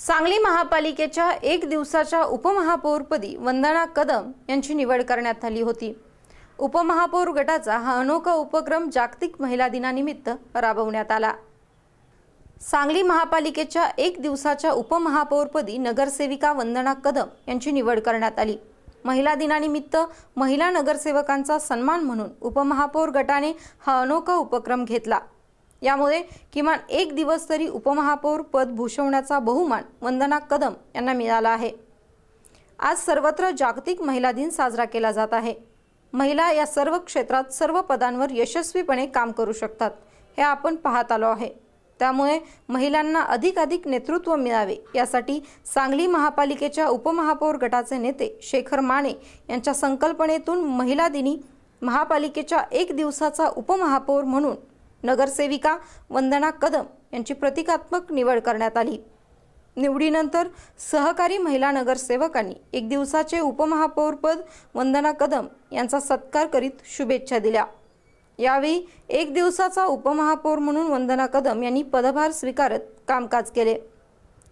सांगली महापालिकेच्या एक दिवसाच्या उपमहापौरपदी वंदना कदम यांची निवड करण्यात आली होती. उपमहापौर गटाचा हा अनोखा उपक्रम जागतिक महिला दिनानिमित्त राबवण्यात आला. सांगली महापालिकेच्या एक दिवसाच्या उपमहापौरपदी नगरसेविका वंदना कदम यांची निवड करण्यात आली. महिला दिनानिमित्त महिला नगरसेवकांचा सन्मान म्हणून उपमहापौर गटाने हा अनोखा उपक्रम घेतला. यामुळे किमान एक दिवस तरी उपमहापौर पद भूषवण्याचा बहुमान वंदना कदम यांना मिळाला आहे. आज सर्वत्र जागतिक महिला दिन साजरा केला जात आहे. महिला या सर्व क्षेत्रात सर्व पदांवर यशस्वीपणे काम करू शकतात हे आपण पाहत आलो आहे. त्यामुळे महिलांना अधिकाधिक नेतृत्व मिळावे यासाठी सांगली महापालिकेच्या उपमहापौर गटाचे नेते शेखर माने यांच्या संकल्पनेतून महिला दिनी महापालिकेच्या एक दिवसाचा उपमहापौर म्हणून नगरसेविका वंदना कदम यांची प्रतिकात्मक निवड करण्यात आली. निवडीनंतर सहकारी महिला नगरसेवकांनी एक दिवसाचे उपमहापौरपद वंदना कदम यांचा सत्कार करीत शुभेच्छा दिल्या. यावेळी एक दिवसाचा उपमहापौर म्हणून वंदना कदम यांनी पदभार स्वीकारत कामकाज केले.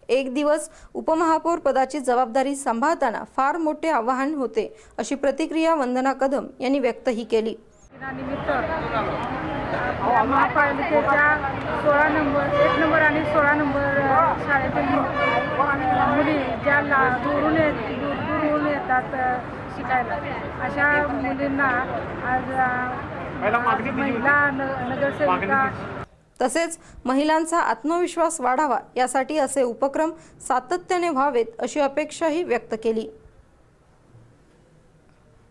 एक दिवस उपमहापौर पदाची जबाबदारी सांभाळताना फार मोठे आव्हान होते अशी प्रतिक्रिया वंदना कदम यांनी व्यक्तही केली. दिनानिमित्त महापालिकेच्या सोळा नंबर एक नंबर आणि सोळा नंबर शाळेतील मुली ज्या ला दूरून येत दूर दूरहून येतात शिकायला. अशा मुलींना आज महिला न नगरसेविका तसेच महिलांचा आत्मविश्वास वाढावा यासाठी असे उपक्रम सातत्याने व्हावेत अशी अपेक्षाही व्यक्त केली.